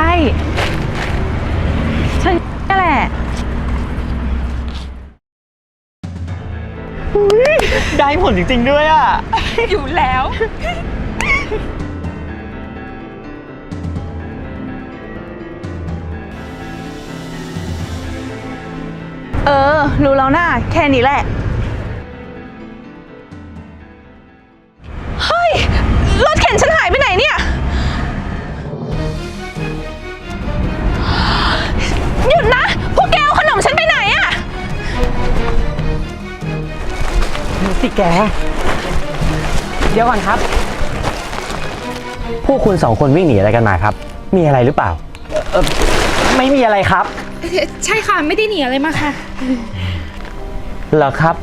ช่ฉันนี่แหละได้ผลจริง ๆ ด้วยอะ อยู่แล้ว เออ รู้แล้วนะแค่นี้แหละ เฮ้ย รถเข็นฉันหายไป สิแก เดี๋ยวก่อนครับ พวกคุณสองคนวิ่งหนีอะไรกันมาครับ มีอะไรหรือเปล่า เออไม่มีอะไรครับ ใช่ค่ะ ไม่ได้หนีอะไรมาค่ะ เหรอครับ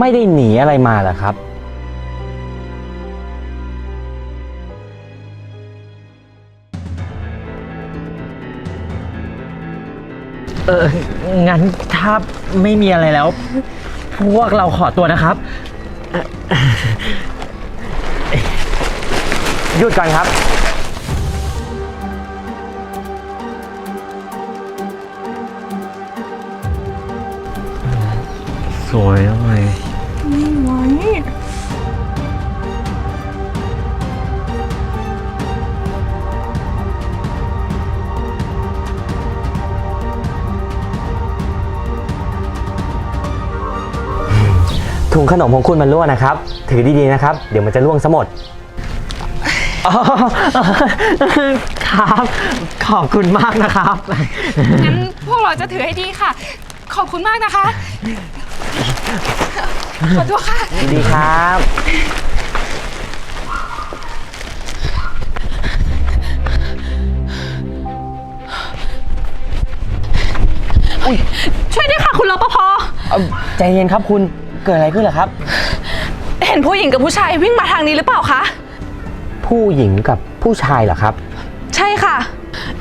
ไม่ได้หนีอะไรมาเหรอครับ เอองั้นถ้าไม่มีอะไรแล้ว พวกเราขอตัวนะครับ หยุดก่อนครับ สวยทำไม ถุงขนมของคุณมันรั่วนะครับ ถือดีๆนะครับ เดี๋ยวมันจะร่วงซะหมดอ๋อครับ ขอบคุณมากนะครับ งั้นพวกเราจะถือให้ดีค่ะ ขอบคุณมากนะคะ ขอตัวค่ะ ดีครับ ช่วยด้วยค่ะ คุณรปภเอ่อใจเย็นครับคุณ เกิดอะไรขึ้นเหรอครับ เห็นผู้หญิงกับผู้ชายวิ่งมาทางนี้หรือเปล่าคะ ผู้หญิงกับผู้ชายเหรอครับ ใช่ค่ะ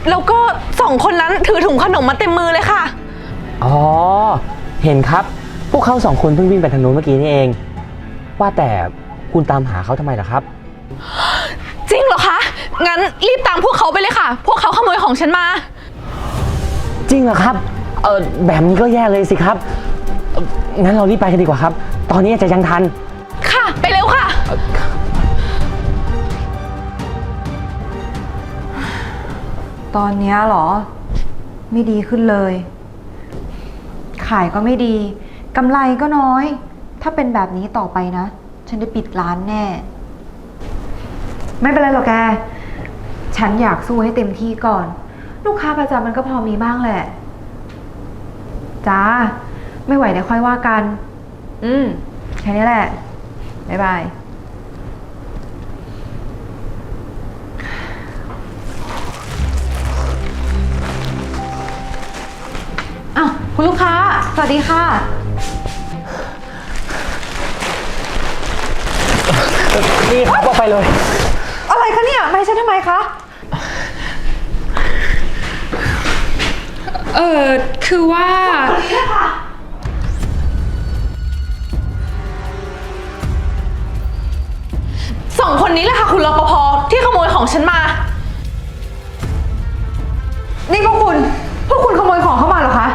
แล้วก็สองคนนั้นถือถุงขนมมาเต็มมือเลยค่ะ อ๋อ เห็นครับ พวกเขาสองคนเพิ่งวิ่งไปทางนู้นเมื่อกี้นี่เอง ว่าแต่คุณตามหาเขาทำไมล่ะครับ จริงเหรอคะ งั้นรีบตามพวกเขาไปเลยค่ะ พวกเขาขโมยของฉันมา จริงเหรอครับ เออแบบนี้ก็แย่เลยสิครับเอ่อ งั้นเรารีบไปกันดีกว่าครับ ตอนนี้อาจจะยังทัน ค่ะ ไปเร็วค่ะ ตอนเนี้ยเหรอ ไม่ดีขึ้นเลย ขายก็ไม่ดีกำไรก็น้อย ถ้าเป็นแบบนี้ต่อไปนะ ฉันได้ปิดร้านแน่ ไม่เป็นไรหรอกแก ฉันอยากสู้ให้เต็มที่ก่อน ลูกค้าประจำมันก็พอมีบ้างแหละ จ้า ไม่ไหวเดี๋ยวค่อยว่ากัน อืม แค่นี้แหละ บ๊ายบาย อ้าว คุณลูกค้า สวัสดีค่ะ นี่ครับเอาไปเลย อะไรคะเนี่ยไม่ใช่ทำไมคะ เออคือว่า สองคนนี้แหละค่ะ คุณรปภที่ขโมยของฉันมา นี่พวกคุณ พวกคุณขโมยของเข้ามาเหรอคะ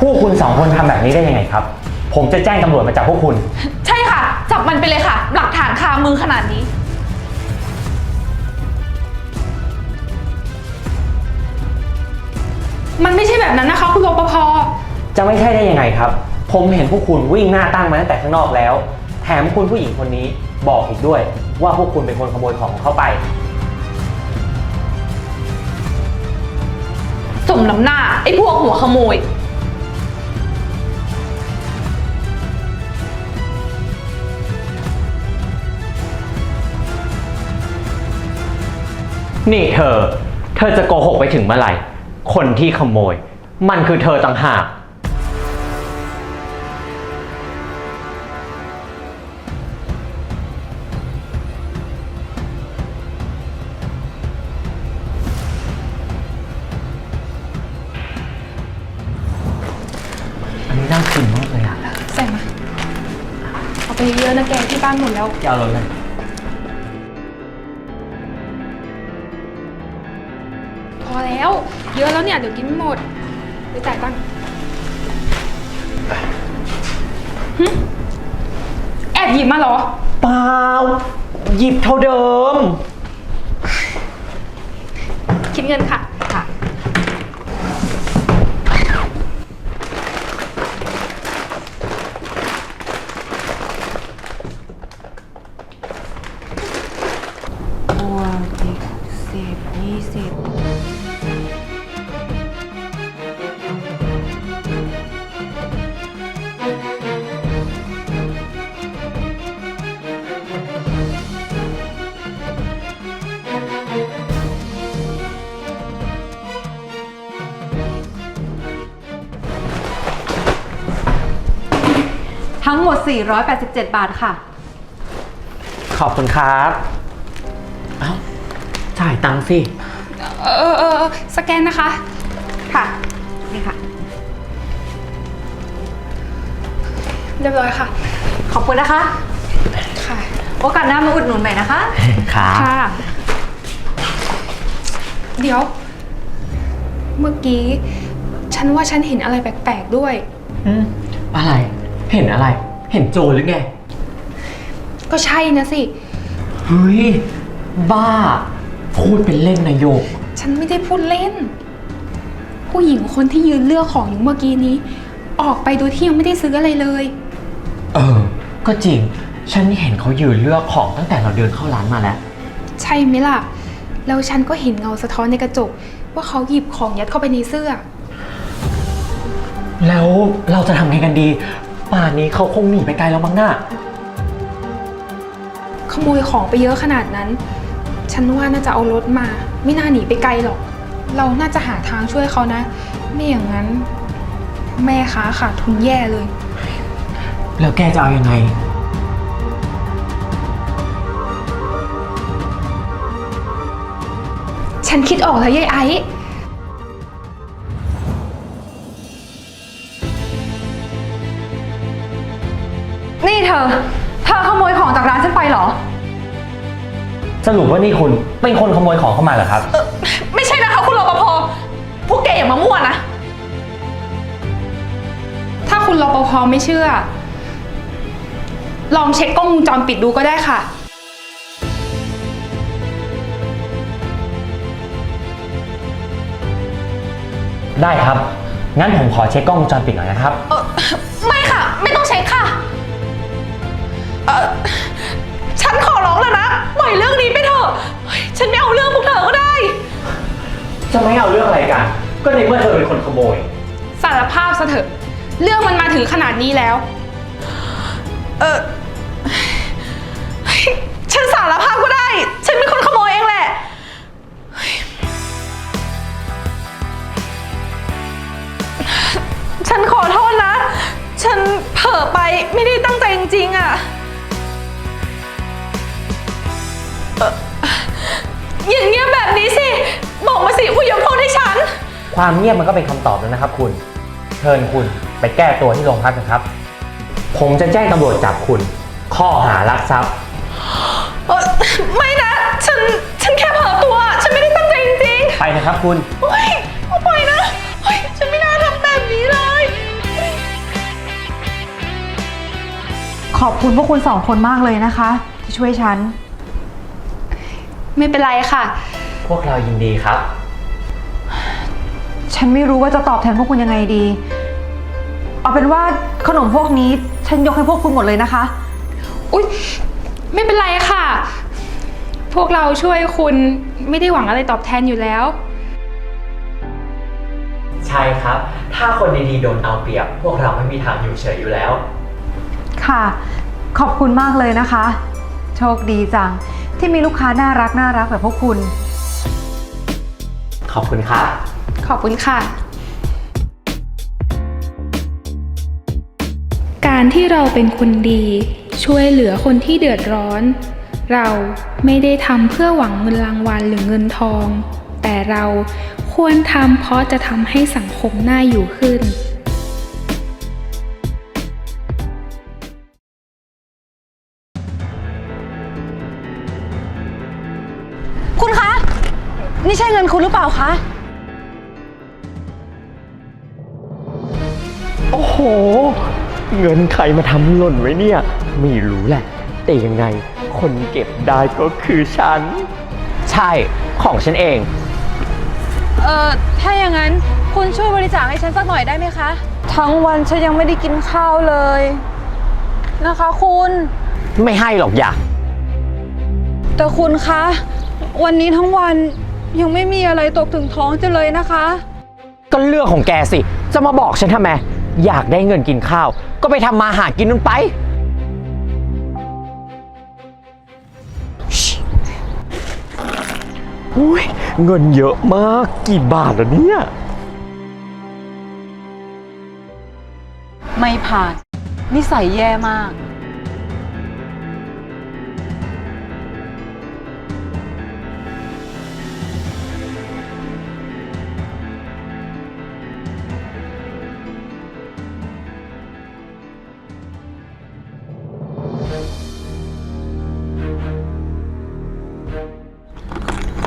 พวกคุณสองคนทำแบบนี้ได้ยังไงครับ ผมจะแจ้งตำรวจมาจับพวกคุณ ใช่ค่ะ จับมันไปเลยค่ะ หลักฐานคามือขนาดนี้ มันไม่ใช่แบบนั้นนะคะ คุณรปภจะไม่ใช่ได้ยังไงครับ ผมเห็นพวกคุณวิ่งหน้าตั้งมาตั้งแต่ข้างนอกแล้ว แถมคุณผู้หญิงคนนี้ บอกอีกด้วยว่าพวกคุณเป็นคนขโมยของเขาไป สมน้ำหน้า ไอ้พวกหัวขโมย นี่เธอ เธอจะโกหกไปถึงเมื่อไหร่ คนที่ขโมย มันคือเธอต่างหาก นนี้น่ากินมากเลยอะใส่มา เอาไปเยอะนะแกที่บ้านหมดแล้ว จะเอาเลยพออแล้ว เยอะแล้วเนี่ยเดี๋ยวกินไม่หมด ไปจ่ายตังค์หึแอบหยิบมาเหรอ เปล่า หยิบเท่าเดิม คิดเงินค่ะ 487 บาทค่ะ ขอบคุณครับเอ้าจ่ายตังค์สิ เออเออเออสแกนนะคะ ค่ะ นี่ค่ะ เรียบร้อยค่ะ ขอบคุณนะคะ ค่ะ โอกาสหน้ามาอุดหนุนใหม่นะคะ ครับ ค่ะ เดี๋ยว เมื่อกี้ ฉันว่าฉันเห็นอะไรแปลกๆด้วย อืมอะไร เห็นอะไร เห็นโจรหรือไง ก็ใช่นะสิ เฮ้ย บ้า พูดเป็นเล่นนายโยก ฉันไม่ได้พูดเล่น ผู้หญิงคนที่ยืนเลือกของอยู่เมื่อกี้นี้ ออกไปโดยที่ยังไม่ได้ซื้ออะไรเลย เออ ก็จริง ฉันเห็นเขายืนเลือกของตั้งแต่เราเดินเข้าร้านมาแล้ว ใช่ไหมล่ะ แล้วฉันก็เห็นเงาสะท้อนในกระจก ว่าเขาหยิบของยัดเข้าไปในเสื้อ แล้วเราจะทำไงกันดี ป่านนี้เขาคงหนีไปไกลแล้วมั้งน่ะ ขโมยของไปเยอะขนาดนั้น ฉันว่าน่าจะเอารถมา ไม่น่าหนีไปไกลหรอก เราน่าจะหาทางช่วยเขานะ ไม่อย่างนั้น แม่ค้าขาดทุนแย่เลย แล้วแกจะเอายังไง ฉันคิดออกแล้วยายไอ้ นี่เธอ เธอขโมยของจากร้านฉันไปเหรอ สรุปว่านี่คุณเป็นคนขโมยของเข้ามาเหรอครับไม่ใช่นะคะคุณรปภ พวกแกอย่ามามั่วนะ ถ้าคุณรปภไม่เชื่อ ลองเช็คกล้องวงจรปิดดูก็ได้ค่ะ ได้ครับ งั้นผมขอเช็คกล้องวงจรปิดหน่อยนะครับ เออไม่ค่ะ ไม่ต้องเช็คค่ะ เออฉันขอร้องแล้วนะ ปล่อยเรื่องนี้ไปเถอะเฮ้ยฉันไม่เอาเรื่องพวกเธอก็ได้ จะไม่เอาเรื่องอะไรกัน ก็ในเมื่อเธอเป็นคนขโมย สารภาพซะเถอะ เรื่องมันมาถึงขนาดนี้แล้ว เออเฮ้ยฉันสารภาพก็ได้ ฉันเป็นคนขโมยเองแหละเฮ้ยฉันขอโทษนะ ฉันเผลอไปไม่ได้ตั้งใจจริงๆอะเอย่างเงี้ยบแบบนี้สิ บอกมาสิผู้ยกโทษให้ฉัน ความเงียบมันก็เป็นคำตอบแล้วนะครับ คุณ เชิญคุณไปแก้ตัวที่โรงพักนะครับ ผมจะแจ้งตำรวจจับคุณ ข้อหารักทรัพย์ เอ่อไม่นะ ฉัน ฉันแค่เผลอตัว ฉันไม่ได้ตั้งใจจริงไปนะครับ คุณๆเฮ้ยเอาไปนะเฮ้ยฉันไม่น่าทำแบบนี้เลย ขอบคุณพวกคุณสองคนมากเลยนะคะ ที่ช่วยฉัน ไม่เป็นไรค่ะ พวกเรายินดีครับ ฉันไม่รู้ว่าจะตอบแทนพวกคุณยังไงดี เอาเป็นว่าขนมพวกนี้ฉันยกให้พวกคุณหมดเลยนะคะ อุ๊ย ไม่เป็นไรค่ะ พวกเราช่วยคุณไม่ได้หวังอะไรตอบแทนอยู่แล้ว ใช่ครับ ถ้าคนดีๆโดนเอาเปรียบ พวกเราไม่มีทางอยู่เฉยอยู่แล้ว ค่ะ ขอบคุณมากเลยนะคะ โชคดีจัง ที่มีลูกค้าน่ารักน่ารักแบบพวกคุณ ขอบคุณครับ ขอบคุณค่ะ การที่เราเป็นคนดี ช่วยเหลือคนที่เดือดร้อน เราไม่ได้ทำเพื่อหวังเงินรางวัลหรือเงินทอง แต่เราควรทำเพราะจะทำให้สังคมน่าอยู่ขึ้น เปล่าคะ โอ้โห เงินใครมาทำหล่นไว้เนี่ย ไม่รู้แหละ แต่ยังไง คนเก็บได้ก็คือฉัน ใช่ ของฉันเอง เอ่อ ถ้าอย่างนั้นคุณช่วยบริจาคให้ฉันสักหน่อยได้ไหมคะ ทั้งวันฉันยังไม่ได้กินข้าวเลย นะคะคุณ ไม่ให้หรอกอย่า แต่คุณคะ วันนี้ทั้งวัน ยังไม่มีอะไรตกถึงท้องจะเลยนะคะ ก็เรื่องของแกสิ จะมาบอกฉันทำไม อยากได้เงินกินข้าว ก็ไปทำมาหากินนั่นไป อุ้ยเงินเยอะมากกี่บาทแล้วเนี่ย ไม่ผ่าน นิสัยแย่มาก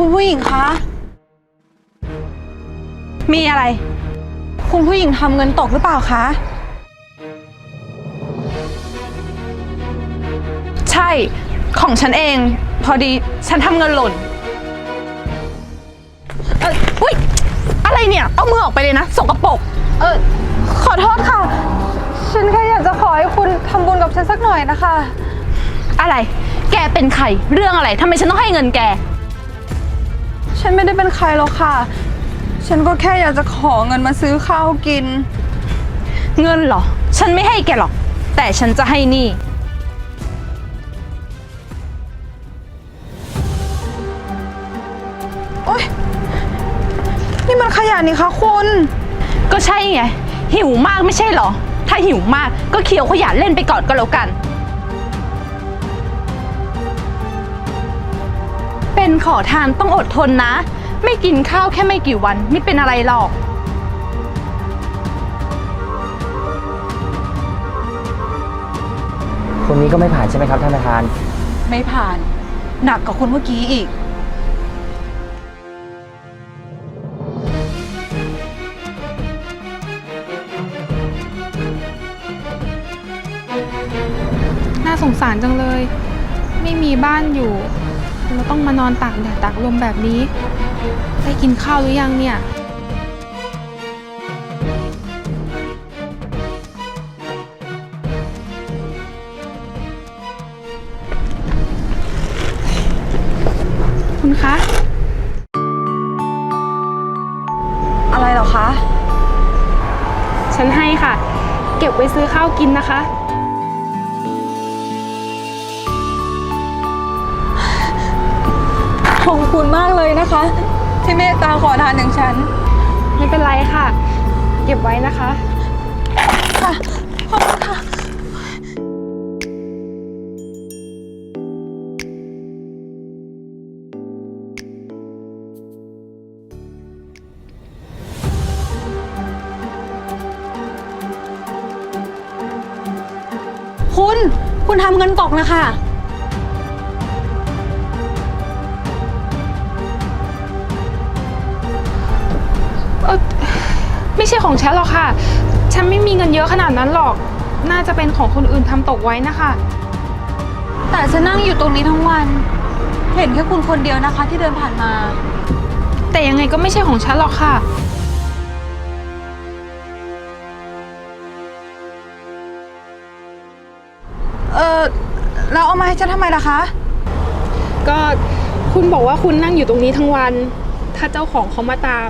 คุณผู้หญิงคะ มีอะไร คุณผู้หญิงทำเงินตกหรือเปล่าคะ ใช่ ของฉันเอง พอดีฉันทำเงินหล่น เอออุ้ย อะไรเนี่ย เอามือออกไปเลยนะ สกปรก เออ ขอโทษค่ะ ฉันแค่อยากจะขอให้คุณทำบุญกับฉันสักหน่อยนะคะ อะไร แกเป็นใคร เรื่องอะไร ทำไมฉันต้องให้เงินแก ฉันไม่ได้เป็นใครหรอกค่ะ ฉันก็แค่อยากจะขอเงินมาซื้อข้าวกิน เงินเหรอ ฉันไม่ให้แกหรอก แต่ฉันจะให้นี่ โอ๊ย นี่มันขยะนี่คะคุณ ก็ใช่ไง หิวมากไม่ใช่เหรอ ถ้าหิวมากก็เคี้ยวขยะเล่นไปก่อนก็แล้วกัน เป็นขอทานต้องอดทนนะ ไม่กินข้าวแค่ไม่กี่วัน ไม่เป็นอะไรหรอก คนนี้ก็ไม่ผ่านใช่ไหมครับท่านประธาน ไม่ผ่าน หนักกว่าคุณเมื่อกี้อีก น่าสงสารจังเลย ไม่มีบ้านอยู่ เราต้องมานอนตากแดดตากลมแบบนี้ ได้กินข้าวหรือยังเนี่ย คุณคะ อะไรเหรอคะ ฉันให้ค่ะ เก็บไว้ซื้อข้าวกินนะคะ ขอบคุณมากเลยนะคะ ที่เมตตาขอทานอย่างฉัน ไม่เป็นไรค่ะ เก็บไว้นะคะ ค่ะ ขอบคุณค่ะ คุณ คุณทำเงินตกนะคะ ไม่ใช่ของฉันหรอกค่ะ ฉันไม่มีเงินเยอะขนาดนั้นหรอก น่าจะเป็นของคนอื่นทำตกไว้นะคะ แต่ฉันนั่งอยู่ตรงนี้ทั้งวัน เห็นแค่คุณคนเดียวนะคะ ที่เดินผ่านมา แต่ยังไงก็ไม่ใช่ของฉันหรอกค่ะ เออแล้วเอามาให้ฉันทำไมล่ะคะ ก็คุณบอกว่าคุณนั่งอยู่ตรงนี้ทั้งวัน ถ้าเจ้าของเขามาตาม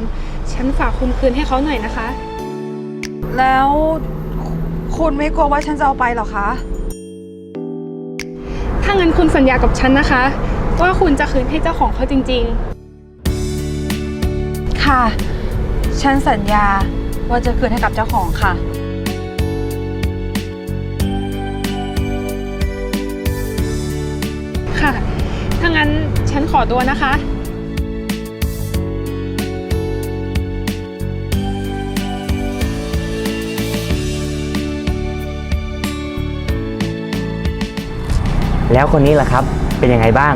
ฉันฝากคุณคืนให้เขาหน่อยนะคะ แล้วคุณไม่กลัวว่าฉันจะเอาไปเหรอคะ ถ้างั้นคุณสัญญากับฉันนะคะ ว่าคุณจะคืนให้เจ้าของเขาจริงค่ะ ฉันสัญญาว่าจะคืนให้กับเจ้าของค่ะๆค่ะ ถ้างั้นฉันขอตัวนะคะ แล้วคนนี้ล่ะครับเป็นยังไงบ้าง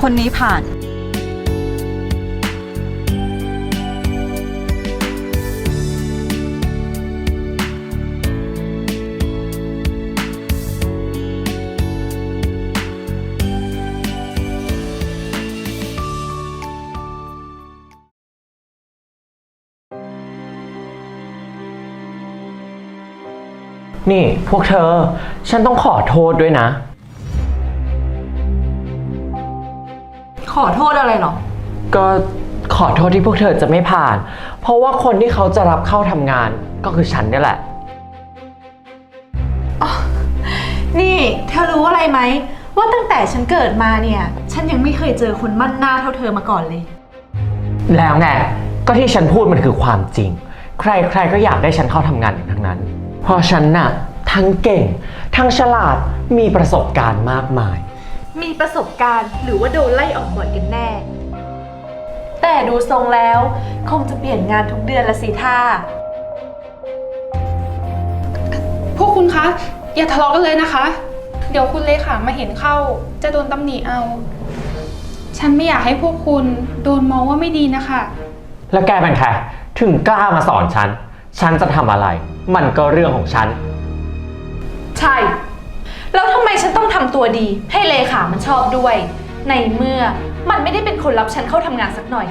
คนนี้ผ่าน นี่พวกเธอ ฉันต้องขอโทษด้วยนะ ขอโทษอะไรหรอ ก็ขอโทษที่พวกเธอจะไม่ผ่าน เพราะว่าคนที่เขาจะรับเข้าทำงานก็คือฉันนี่แหละ นี่เธอรู้อะไรไหม ว่าตั้งแต่ฉันเกิดมาเนี่ย ฉันยังไม่เคยเจอคนมั่นหน้าเท่าเธอมาก่อนเลย แล้วไงก็ที่ฉันพูดมันคือความจริง ใครๆก็อยากได้ฉันเข้าทำงานกันทั้งนั้น เพราะฉันน่ะทั้งเก่ง ทั้งฉลาดมีประสบการณ์มากมาย มีประสบการณ์หรือว่าโดนไล่ออกบ่อยกันแน่ แต่ดูทรงแล้ว คงจะเปลี่ยนงานทุกเดือนละสิท่า พวกคุณคะ อย่าทะเลาะกันเลยนะคะ เดี๋ยวคุณเลขามาเห็นเข้า จะโดนตำหนิเอา ฉันไม่อยากให้พวกคุณโดนมองว่าไม่ดีนะคะ แล้วแกเป็นใครถึงกล้ามาสอนฉัน ฉันจะทำอะไร มันก็เรื่องของฉัน ใช่ แล้วทำไมฉันต้องทำตัวดี ให้เลขามันชอบด้วย ในเมื่อมันไม่ได้เป็นคนรับฉันเข้าทำงานสักหน่อย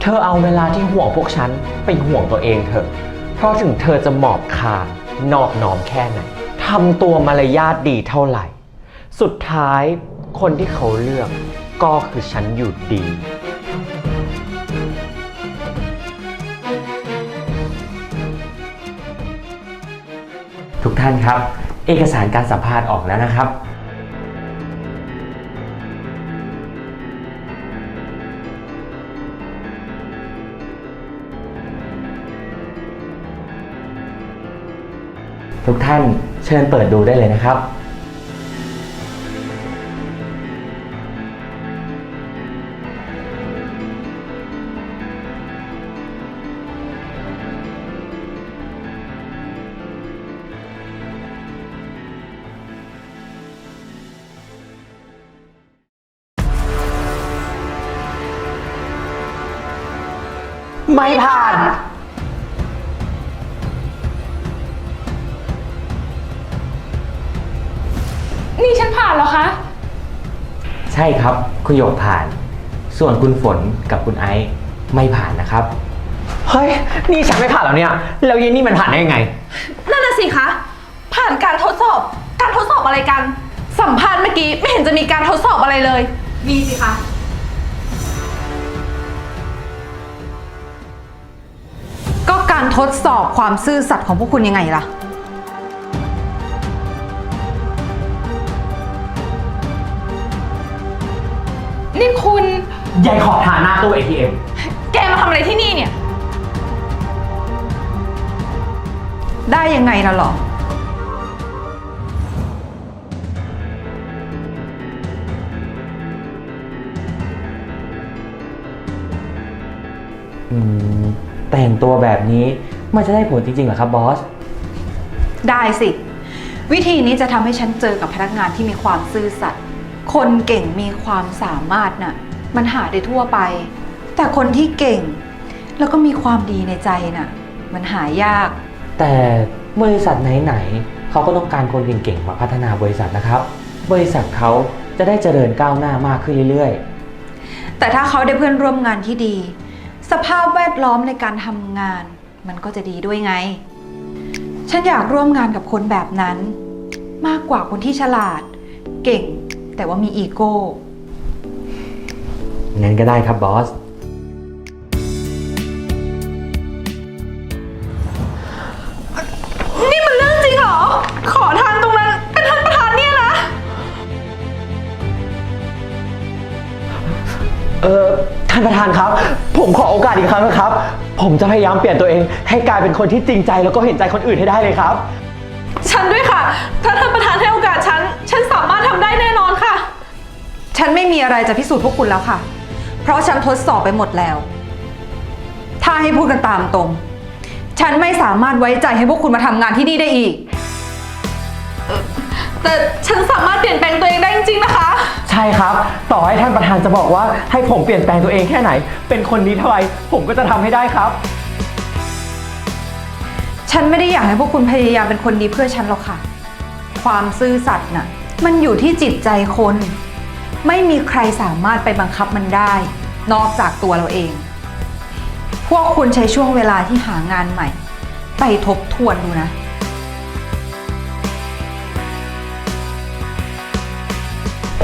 เธอเอาเวลาที่ห่วงพวกฉันไปห่วงตัวเองเถอะ เพราะถึงเธอจะหมอบคานนอบน้อมแค่ไหนทำตัวมารยาทดีเท่าไหร่ สุดท้ายคนที่เขาเลือกก็คือฉันอยู่ดี ท่านครับ เอกสารการสัมภาษณ์ออกแล้วนะครับ ทุกท่านเชิญเปิดดูได้เลยนะครับ ไม่ผ่าน นี่ฉันผ่านแล้วคะ ใช่ครับ คุณหยกผ่าน ส่วนคุณฝนกับคุณไอซ์ไม่ผ่านนะครับ เฮ้ย นี่ฉันไม่ผ่านแล้วเนี่ย แล้วยายนี่มันผ่านได้ยังไง นั่นน่ะสิคะ ผ่านการทดสอบ การทดสอบอะไรกัน สัมภาษณ์เมื่อกี้ไม่เห็นจะมีการทดสอบอะไรเลย มีสิคะ ก็การทดสอบความซื่อสัตย์ของพวกคุณยังไงล่ะ นี่คุณ ยายขอทานหน้าตู้ ATM แกมาทำอะไรที่นี่เนี่ย ได้ยังไงล่ะหรอ อืม แต่งตัวแบบนี้มันจะได้ผลจริงๆเหรอครับบอส ได้สิ วิธีนี้จะทำให้ฉันเจอกับพนักงานที่มีความซื่อสัตย์คนเก่งมีความสามารถน่ะ มันหาได้ทั่วไป แต่คนที่เก่ง แล้วก็มีความดีในใจน่ะ มันหายาก แต่บริษัทไหนๆเขาก็ต้องการคนเก่งๆมาพัฒนาบริษัทนะครับ บริษัทเขาจะได้เจริญก้าวหน้ามากขึ้นเรื่อยแต่ถ้าเขาได้เพื่อนร่วมงานที่ดี สภาพแวดล้อมในการทำงาน มันก็จะดีด้วยไง ฉันอยากร่วมงานกับคนแบบนั้น มากกว่าคนที่ฉลาด เก่ง แต่ว่ามีอีโก้ๆงั้นก็ได้ครับบอส นี่มันเรื่องจริงเหรอ ขอทานตรงนั้นเป็นท่านประธานเนี่ยนะ เออท่านประธานครับ ผมขอโอกาสอีกครั้งนะครับ ผมจะพยายามเปลี่ยนตัวเอง ให้กลายเป็นคนที่จริงใจ แล้วก็เห็นใจคนอื่นให้ได้เลยครับ ฉันด้วยค่ะ ถ้าท่านประธานให้โอกาสฉัน ฉันสามารถทำได้แน่นอนค่ะ ฉันไม่มีอะไรจะพิสูจน์พวกคุณแล้วค่ะ เพราะฉันทดสอบไปหมดแล้ว ถ้าให้พูดกันตามตรง ฉันไม่สามารถไว้ใจให้พวกคุณมาทำงานที่นี่ได้อีก แต่ฉันสามารถเปลี่ยนแปลงตัวเองได้จริงๆนะคะ ใช่ครับ ต่อให้ท่านประธานจะบอกว่าให้ผมเปลี่ยนแปลงตัวเองแค่ไหน เป็นคนดีเท่าไหร่ผมก็จะทำให้ได้ครับ ฉันไม่ได้อยากให้พวกคุณพยายามเป็นคนดีเพื่อฉันหรอกค่ะ ความซื่อสัตย์น่ะ มันอยู่ที่จิตใจคน ไม่มีใครสามารถไปบังคับมันได้ นอกจากตัวเราเอง พวกคุณใช้ช่วงเวลาที่หางานใหม่ ไปทบทวนดูนะ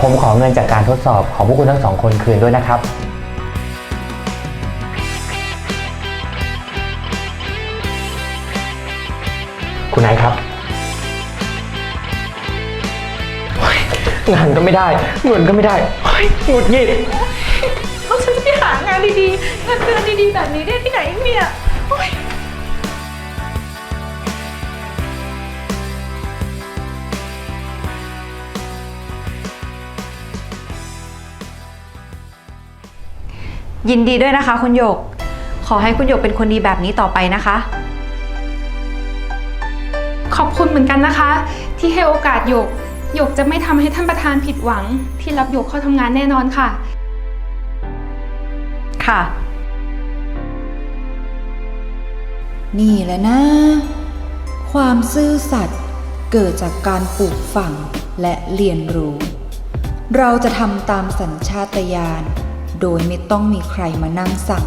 ผมขอเงินจากการทดสอบของพวกคุณทั้งสองคนคืนด้วยนะครับ คุณนายครับ งานก็ไม่ได้ เงินก็ไม่ได้เฮ้ยหงุดหงิดแล้วฉันจะไปหางานดีๆเงินเดือนดีๆ แบบนี้ได้ที่ไหนเนี่ยโอ๊ย ยินดีด้วยนะคะ คุณหยก ขอให้คุณหยกเป็นคนดีแบบนี้ต่อไปนะคะ ขอบคุณเหมือนกันนะคะ ที่ให้โอกาสหยก หยกจะไม่ทำให้ท่านประธานผิดหวัง ที่รับหยกเข้าทำงานแน่นอนค่ะ ค่ะ นี่แหละนะ ความซื่อสัตย์เกิดจากการปลูกฝังและเรียนรู้ เราจะทำตามสัญชาตญาณ โดยไม่ต้องมีใครมานั่งสั่ง